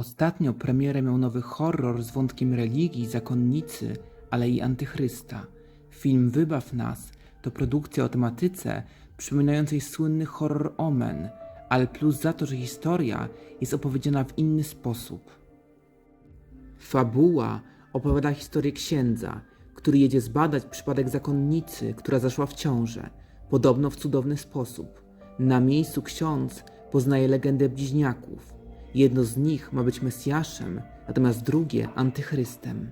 Ostatnio premierę miał nowy horror z wątkiem religii, zakonnicy, ale i antychrysta. Film Wybaw nas to produkcja o tematyce przypominającej słynny horror Omen, ale plus za to, że historia jest opowiedziana w inny sposób. Fabuła opowiada historię księdza, który jedzie zbadać przypadek zakonnicy, która zaszła w ciążę, podobno w cudowny sposób. Na miejscu ksiądz poznaje legendę bliźniaków. Jedno z nich ma być Mesjaszem, natomiast drugie antychrystem.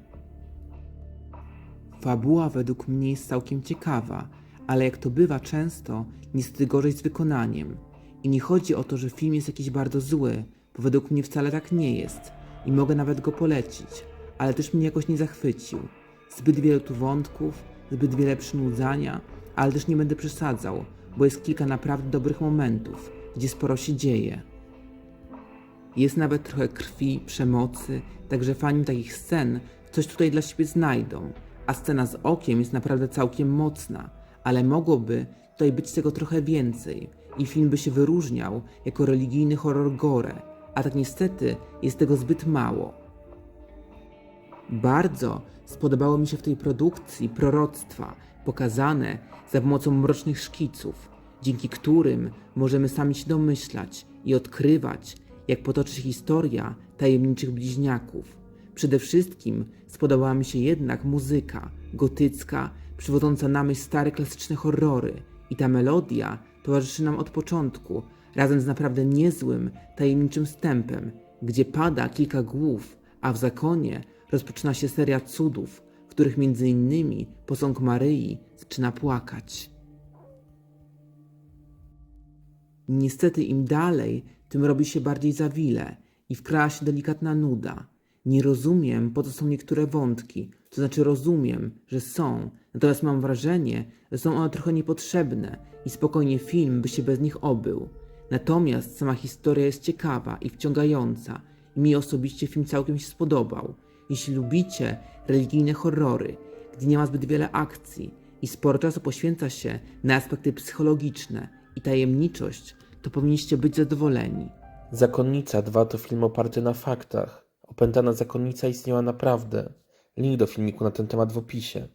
Fabuła według mnie jest całkiem ciekawa, ale jak to bywa często, niestety gorzej z wykonaniem. I nie chodzi o to, że film jest jakiś bardzo zły, bo według mnie wcale tak nie jest i mogę nawet go polecić, ale też mnie jakoś nie zachwycił. Zbyt wiele tu wątków, zbyt wiele przynudzania, ale też nie będę przesadzał, bo jest kilka naprawdę dobrych momentów, gdzie sporo się dzieje. Jest nawet trochę krwi, przemocy, także fani takich scen coś tutaj dla siebie znajdą. A scena z okiem jest naprawdę całkiem mocna, ale mogłoby tutaj być tego trochę więcej i film by się wyróżniał jako religijny horror gore, a tak niestety jest tego zbyt mało. Bardzo spodobało mi się w tej produkcji proroctwa pokazane za pomocą mrocznych szkiców, dzięki którym możemy sami się domyślać i odkrywać, jak potoczy się historia tajemniczych bliźniaków. Przede wszystkim spodobała mi się jednak muzyka gotycka, przywodząca na myśl stare klasyczne horrory i ta melodia towarzyszy nam od początku, razem z naprawdę niezłym, tajemniczym wstępem, gdzie pada kilka głów, a w zakonie rozpoczyna się seria cudów, w których między innymi posąg Maryi zaczyna płakać. Niestety im dalej, tym robi się bardziej zawile i wkrała się delikatna nuda. Nie rozumiem, po co są niektóre wątki, to znaczy rozumiem, że są, natomiast mam wrażenie, że są one trochę niepotrzebne i spokojnie film by się bez nich obył. Natomiast sama historia jest ciekawa i wciągająca i mi osobiście film całkiem się spodobał. Jeśli lubicie religijne horrory, gdzie nie ma zbyt wiele akcji i sporo czasu poświęca się na aspekty psychologiczne i tajemniczość, to powinniście być zadowoleni. Zakonnica 2 to film oparty na faktach. Opętana zakonnica istniała naprawdę. Link do filmiku na ten temat w opisie.